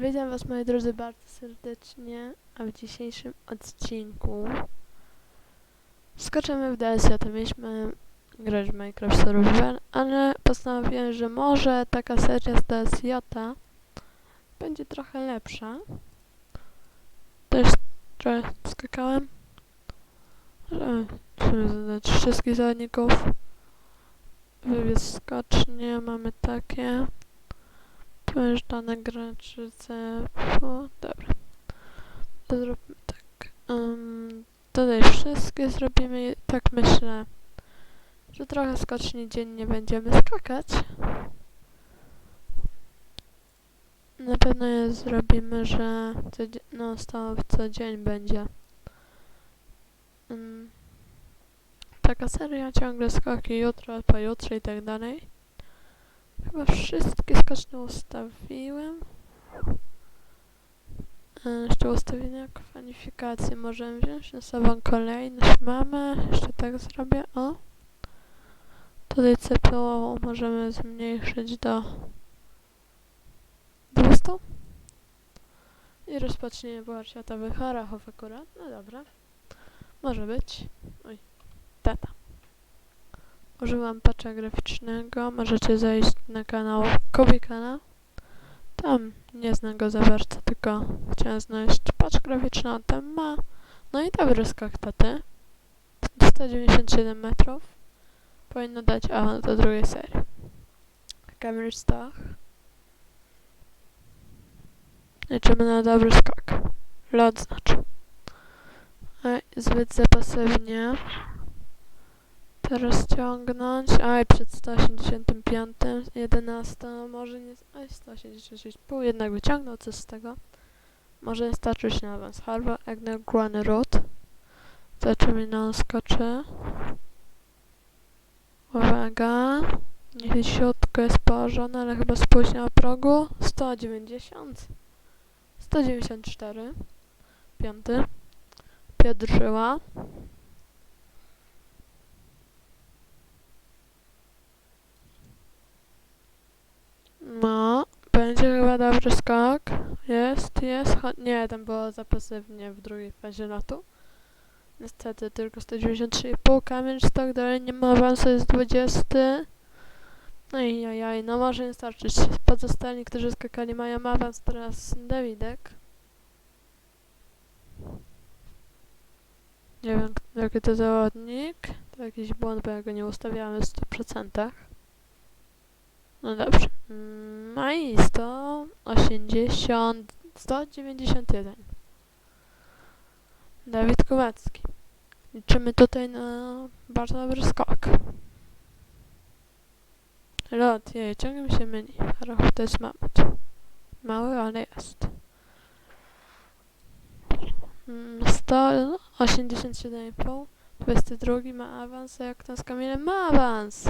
Witam Was moi drodzy bardzo serdecznie, a w dzisiejszym odcinku skoczymy w DLC, to mieliśmy grać w Minecraft Survival, ale postanowiłem, że może taka seria z DSJ będzie trochę lepsza. Też trochę skakałem, że musimy zadać wszystkich zawodników. Wywiad skocznie mamy takie. Pojeżdżane graczy CFO. Dobra. To zróbmy tak. Um, tutaj wszystkie zrobimy. Tak myślę, że trochę skocznie dziennie będziemy skakać. Na pewno je zrobimy, że no co dzień będzie. Um, taka seria ciągle skoki jutro, pojutrze i tak dalej. Chyba wszystkie skoczne ustawiłem. E, Jeszcze ustawienia kwalifikacji możemy wziąć na sobą kolejność mamy. Jeszcze tak zrobię, o. Tutaj CPU możemy zmniejszyć do 200. I rozpoczniemy warsztatowy Harachów akurat. No dobra. Może być. Oj, tata. Użyłam patcha graficznego. Możecie zejść na kanał Kubikana. Tam nie znam go za bardzo, tylko chciałem znaleźć patch graficzny, on tam ma. No i dobry skok taty. 197 metrów. Powinno dać awans do drugiej serii. Camera Stock. Liczymy na dobry skok. Lot znaczy. Zbyt zapasywnie. Teraz ciągnąć. Aj, przed 185, 11, może nie. Aj, 186,5, jednak wyciągnął coś z tego. Może starczyć na awans. Harbour, Egner, Guany Road. Zobaczymy, na skoczy. Uwaga. Niech siódko jest położone, ale chyba spóźniał progu. 190. 194. Piąty. Piotr No, będzie chyba dobry skok. Jest, jest. Nie, tam było za pasywnie w drugiej fazie lotu. Niestety tylko 193,5 kamień stok, dalej nie ma awansu, jest 20. No i jajaj, no może nie starczyć. Pozostali, którzy skakali mają awans, teraz Dawidek. Nie wiem, jaki to zawodnik. To jakiś błąd, bo ja go nie ustawiałem w 100%. No dobrze. Mm, No i 180, 191. Dawid Kowacki. Liczymy tutaj na bardzo dobry skok. Lot, jej, ciągle mi się myli. Roch to jest mamut. Mały, ale jest. Mm, 187,5. 22 ma awans, a jak ten z Kamilem ma awans.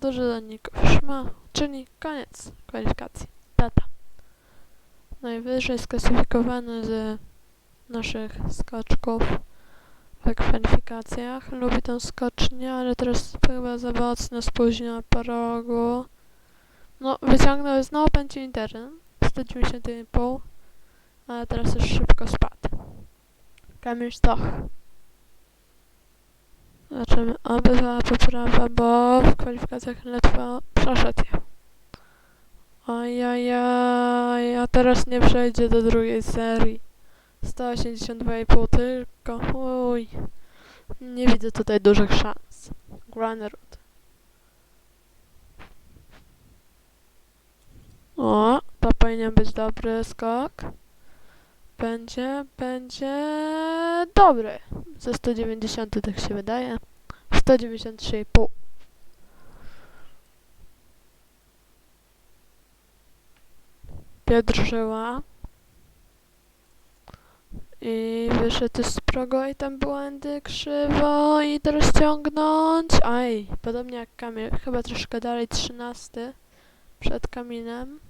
Dużo zawodników już ma, czyli koniec kwalifikacji. Data. Najwyżej sklasyfikowany z naszych skoczków w kwalifikacjach. Lubi tą skocznię, ale teraz chyba za mocno spóźniła progu. No, wyciągnął znowu będzie internet. 191,5. Ale teraz już szybko spadł. Kamil Stoch. Zobaczymy, oby była poprawa, bo w kwalifikacjach ledwo przeszedł je. Ojajaj, a teraz nie przejdzie do drugiej serii. 182,5 tylko, uj. Nie widzę tutaj dużych szans. Granerud. O, to powinien być dobry skok. Będzie, będzie dobry. Ze 190 tak się wydaje. 193,5. Piotr Żyła. I wyszedł z progu i tam błędy krzywo i teraz ciągnąć. Aj, podobnie jak Kamil, chyba troszkę dalej, 13 przed Kamilem.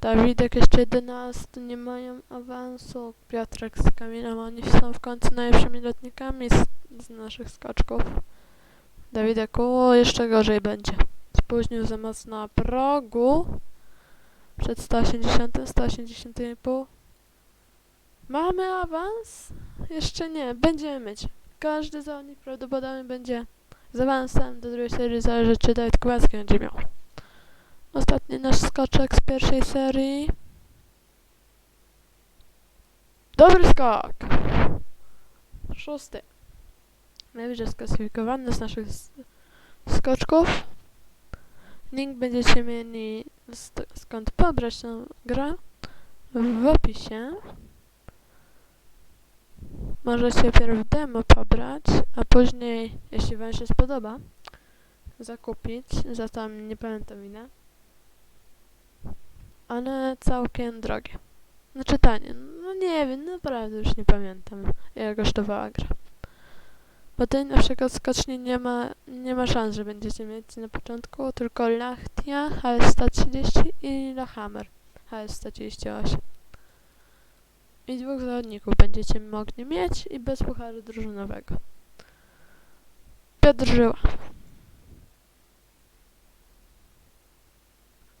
Dawidek jeszcze 11, nie mają awansu. Piotrek z Kamilem, oni są w końcu najlepszymi lotnikami z, z naszych skoczków. Dawidek, o, jeszcze gorzej będzie. Spóźnił za mocno na progu. Przed 180, 180,5. Mamy awans? Jeszcze nie, będziemy mieć. Każdy zawodnik prawdopodobnie będzie z awansem do drugiej serii, zależy czy Dawid Kowalski będzie miał. Ostatni nasz skoczek z pierwszej serii. Dobry skok! Szósty. Najwyżej sklasyfikowany z naszych skoczków. Link będziecie mieli skąd pobrać tę grę w opisie. Możecie pierw demo pobrać, a później, jeśli wam się spodoba, zakupić za tam nie pamiętam ile. Ale całkiem drogie. Znaczy tanie. No nie wiem, naprawdę już nie pamiętam ile kosztowała gra. Bo tutaj na przykład skocznie nie ma, nie ma szans, że będziecie mieć na początku, tylko Lachtia HS-130 i Lahammer HS-138. I dwóch zawodników będziecie mogli mieć i bez pucharu drużynowego. Piotr Żyła.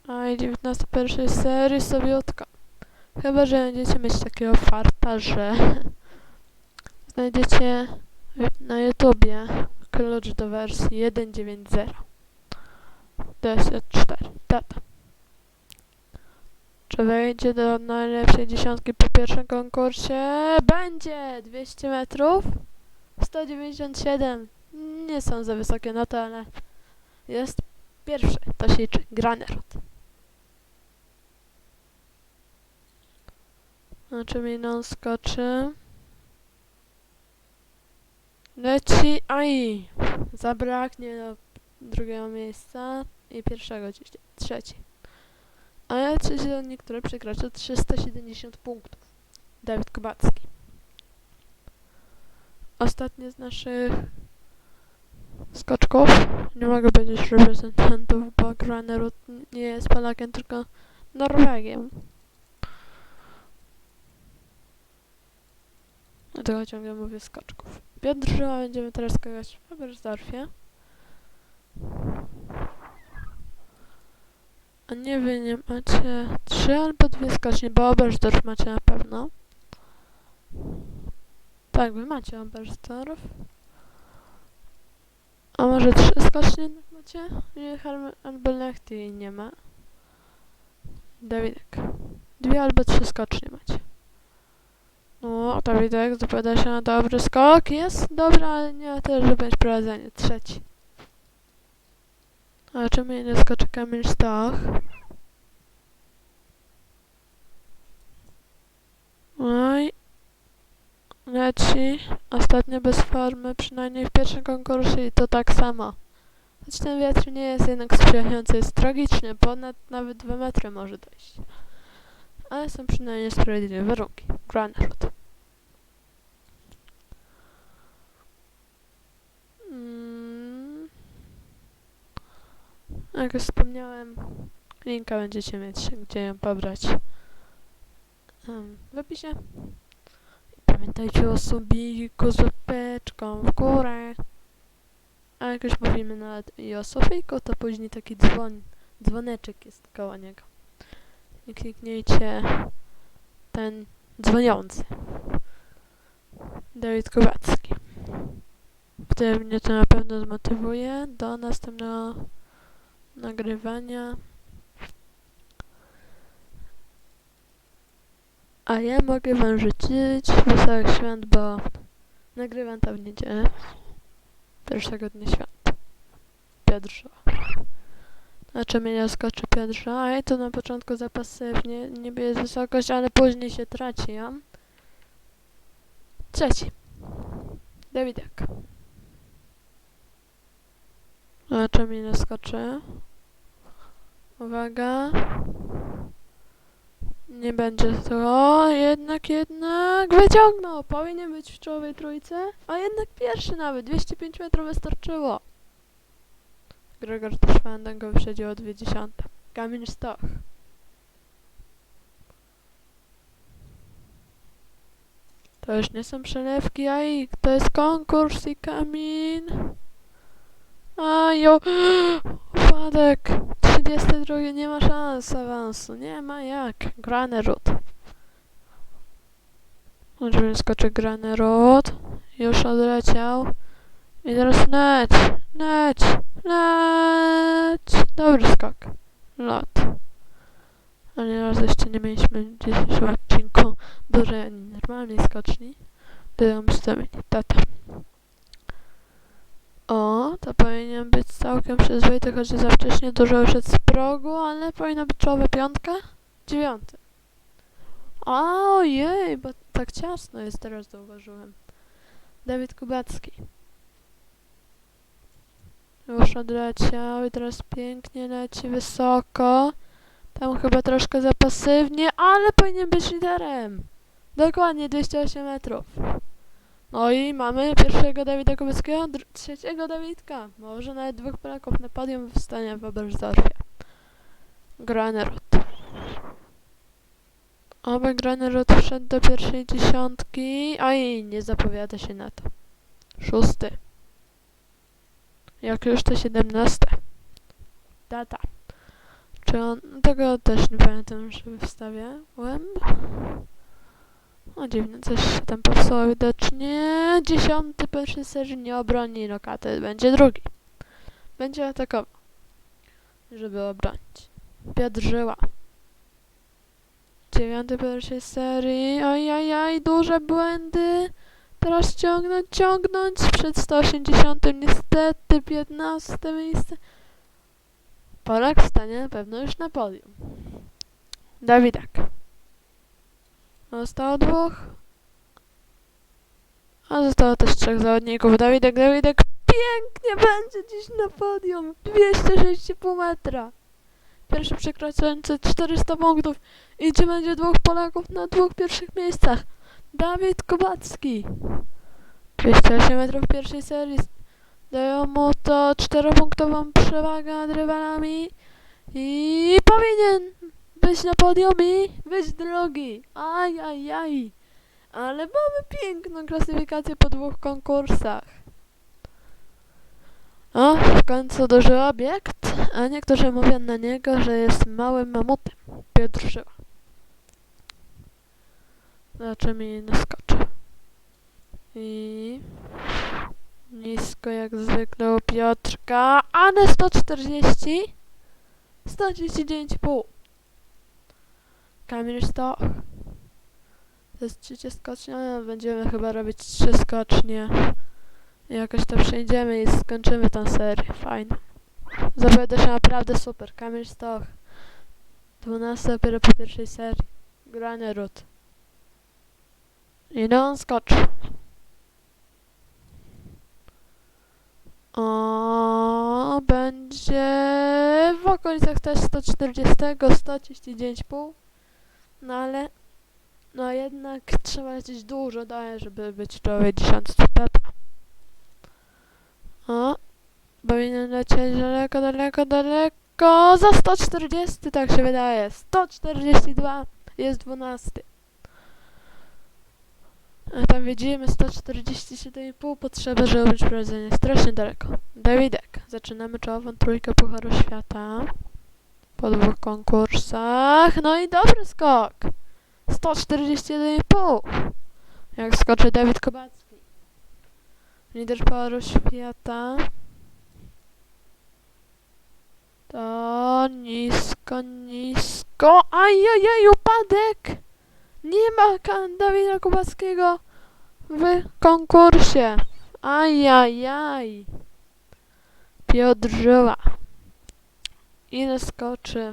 A i 19 pierwszej serii Sowietka. Chyba, że będziecie mieć takiego farta, że znajdziecie na YouTubie klucz do wersji 1.9.0 DS4 data. Czy wejdzie do najlepszej dziesiątki po pierwszym konkursie? Będzie! 200 metrów 197 nie są za wysokie noty, ale jest pierwszy, to się liczy, Granerot. Znaczy miną skoczy. Leci, aj! Zabraknie do drugiego miejsca i pierwszego, gdzieś trzeci. Ale trzeci zawodnik, który przekracza 370 punktów. Dawid Kubacki. Ostatni z naszych skoczków. Nie mogę powiedzieć reprezentantów, bo Granerud nie jest Polakiem, tylko Norwegiem. Dlatego ciągle mówię skoczków. Żyła będziemy teraz skakać w Fabersdorfie. A nie wy nie macie trzy albo dwie skocznie, bo Oberstdorf macie na pewno. Tak, wy macie Oberstdorf. A może trzy skocznie macie? Nie, Lechty nie ma. Dawidek. Dwie albo trzy skocznie macie. No, Dawidek zapowiada się na dobry skok. Jest dobry, ale nie tyle, żeby mieć prowadzenie. Trzeci. A czemu nie skoczy Kamil Stoch? Oj. Leci. Ostatnio bez formy, przynajmniej w pierwszym konkursie i to tak samo. Choć ten wiatr nie jest jednak sprzyjający, jest tragiczny, ponad nawet 2 metry może dojść. Ale są przynajmniej sprawiedliwe warunki. Granarud. Mm. Jak już wspomniałem, linka będziecie mieć, gdzie ją pobrać w opisie. Pamiętajcie o subiku z łapeczką w górę. A jak już mówimy nawet i o Sofijku, to później taki dzwon, dzwoneczek jest koło niego. I kliknijcie ten dzwoniący. Dawid Kubacki. Wtedy mnie to na pewno zmotywuje do następnego nagrywania. A ja mogę wam życzyć wesołych świąt, bo nagrywam to w niedzielę. Pierwszego dnia świąt. Piotrza. Znaczy mnie nie skoczy Piotrza, a to na początku za pasywnie, niby jest wysokość, ale później się traci ją. Trzeci. Dawidek. Zobaczę mi nie skoczy. Uwaga. Nie będzie to. Jednak, jednak. Wyciągnął. Powinien być w czołowej trójce. A jednak pierwszy nawet. 205 metrów wystarczyło. Gregor Trszwanden go wyprzedził o 20. Kamil Stoch. To już nie są przelewki, a i to jest konkurs i Kamil. Ajo, upadek. 132 nie ma szans awansu. Nie ma jak. Granerud. Możemy skoczyć Granerud. Już odleciał. I teraz leć. Leć. Leć. Dobry skok. Lot. Ale raz jeszcze nie mieliśmy w dzisiejszym odcinku dużej normalnej skoczni. Byłam ustawieni. Tata. O, to powinien być całkiem przyzwoity, choć za wcześnie dużo wyszedł z progu, ale powinna być czołowa piątka. Dziewiąty. Ojej, bo tak ciasno jest, teraz zauważyłem. Dawid Kubacki. Już odleciał i teraz pięknie leci wysoko. Tam chyba troszkę za pasywnie, ale powinien być liderem. Dokładnie 208 metrów. No i mamy pierwszego Dawida Kubackiego, dr- trzeciego Dawidka. Może nawet dwóch Polaków na podium wstanie w Oberstdorfie. Granerud. Oby Granerud wszedł do pierwszej dziesiątki. Oj, nie zapowiada się na to. Szósty. Jak już to siedemnaste. Data. Czy on... Tego też nie pamiętam, że wstawiałem. O dziwne, coś się tam popsuło widocznie. Dziesiąty pierwszy serii nie obroni lokaty, będzie drugi. Będzie atakował, żeby obronić. Piotr Żyła. Dziewiąty pierwszej serii. Ojajaj, duże błędy. Teraz ciągnąć, ciągnąć. Przed 180 niestety 15 miejsce. Polak stanie na pewno już na podium. Dawidek. Zostało dwóch. A zostało też trzech zawodników. Dawidek, Dawidek pięknie będzie dziś na podium. 206,5 metra. Pierwszy przekraczający 400 punktów. I czy będzie dwóch Polaków na dwóch pierwszych miejscach? Dawid Kubacki. 208 metrów w pierwszej serii. Dają mu to czteropunktową przewagę nad rywalami. I powinien być na podium i być drogi. Aj, aj, aj. Ale mamy piękną klasyfikację po dwóch konkursach. O, w końcu duży obiekt, a niektórzy mówią na niego, że jest małym mamutem. Piotr Żyła. Zobaczymy jej naskoczy. I... Nisko jak zwykle u Piotrka, ale 140. 139,5. Kamil Stoch. To jest trzecia skocznia, będziemy chyba robić trzy skocznie. Jakoś to przejdziemy i skończymy tę serię. Fajnie. Zapowiada się naprawdę super. Kamil Stoch. 12 dopiero po pierwszej serii. Rut. No on skoczy. O, będzie w okolicach też 140, 139,5. No ale, no jednak trzeba lecieć dużo daje, żeby być czołowej dziesiątce tata. O, powinien lecieć daleko, daleko, daleko, za 140 tak się wydaje, 142 jest 12. Tam widzimy 147,5 potrzeby, żeby być prowadzenie strasznie daleko. Dawidek, zaczynamy czołową trójkę Pucharu Świata po dwóch konkursach. No i dobry skok! 141,5 Jak skoczy Dawid Kobacki. Lider Pucharu Świata. To nisko, nisko. Ajajaj, upadek! Nie ma Dawida Kubackiego w konkursie. Ajajaj. Piotr Żyła. Ile skoczy?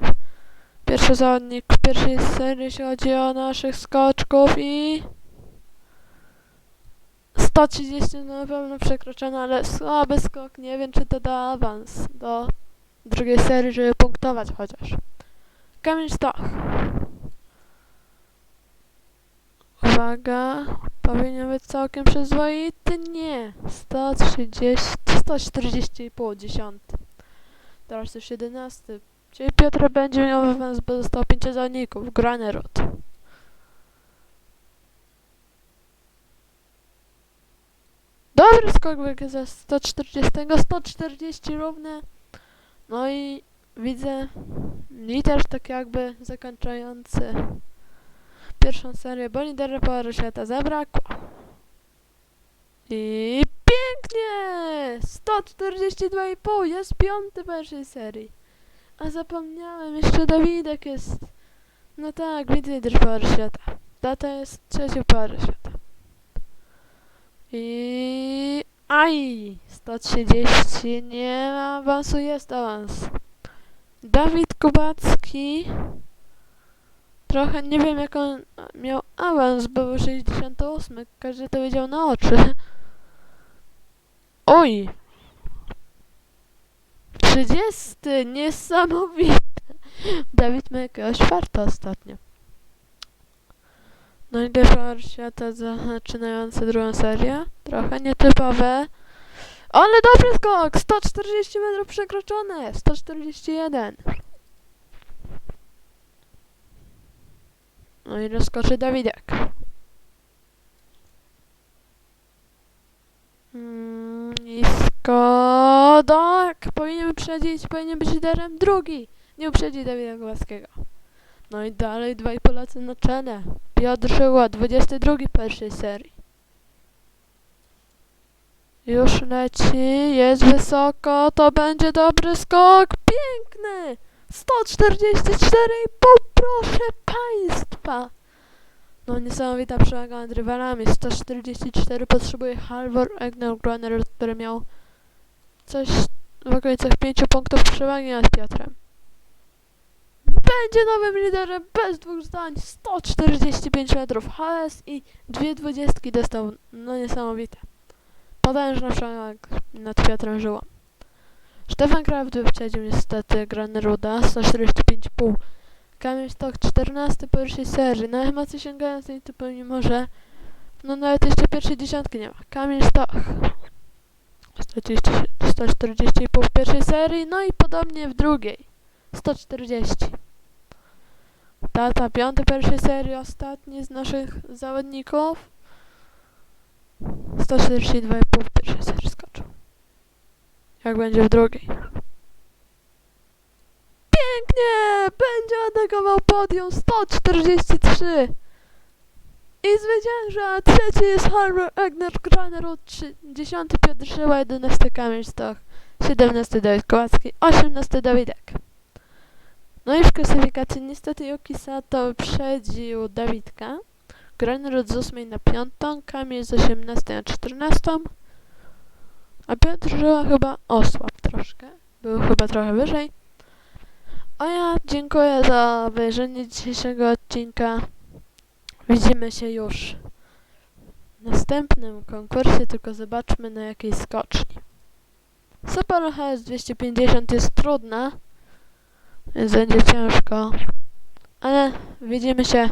Pierwszy zawodnik w pierwszej serii, jeśli chodzi o naszych skoczków i... 130 na pewno przekroczone, ale słaby skok. Nie wiem, czy to da awans do drugiej serii, żeby punktować chociaż. Kamil Stoch. Uwaga, być całkiem przyzwoity. Nie, 130, 140,5, 10. Teraz już 11. Czyli Piotr będzie miał awans, bo zostało 5 zawodników. Granerod. Dobry skok wyjdzie ze 140, 140 równe. No i widzę lider tak jakby zakończający pierwszą serię, bo lidera Power Świata zabrakło. I pięknie! 142,5 jest piąty pierwszej serii. A zapomniałem, jeszcze Dawidek jest. No tak, widzę lider Power Świata. Data jest trzeci Power Świata. I... Aj! 130, nie ma awansu, jest awans. Dawid Kubacki. Trochę nie wiem jak on miał awans, bo był 68. Każdy to wiedział na oczy. Oj! 30! Niesamowite! Dawid ma jakiegoś farta ostatnio. No i Power świata zaczynający drugą serię. Trochę nietypowe. Ale dobry skok! 140 metrów przekroczone! 141. No i rozkoczy Dawidek. Nisko. Tak! Powinien wyprzedzić, powinien być liderem drugi. Nie uprzedzi Dawida Głaskiego. No i dalej dwaj Polacy na czele. Piotr Żyła, 22 pierwszej serii. Już leci, jest wysoko, to będzie dobry skok, piękny! 144,5, proszę Państwa! No niesamowita przewaga nad rywalami, 144 potrzebuje Halvor Egner który miał coś w okolicach 5 punktów przewagi nad Piotrem. Będzie nowym liderem bez dwóch zdań, 145 metrów HS i dwie dwudziestki dostał, no niesamowite. Potężna przewaga nad Piotrem Żyłą. Stefan Kraft wyprzedził niestety Graneruda 145,5. Kamil Stok 14 po pierwszej serii. Na emocje sięgając tej typu mimo że no nawet jeszcze pierwszej dziesiątki nie ma. Kamil Stok 140 140,5 w pierwszej serii, no i podobnie w drugiej 140. Tata piąty pierwszej serii, ostatni z naszych zawodników 142,5 w pierwszej serii skoczył. Jak będzie w drugiej? Pięknie! Będzie atakował podium 143! I zwycięża! Trzeci jest Harbour Egner Granerud, 10 Piotr Szyła, 11 Kamil Stoch, 17 Dawid Kołacki, 18 Dawidek. No i w klasyfikacji niestety Yuki Sato wyprzedził Dawidka. Granerud z 8 na 5, Kamil z 18 na 14, a Piotr chyba osłab troszkę. Był chyba trochę wyżej. A ja dziękuję za obejrzenie dzisiejszego odcinka. Widzimy się już w następnym konkursie, tylko zobaczmy na jakiej skoczni. Super HS 250 jest trudna, więc będzie ciężko. Ale widzimy się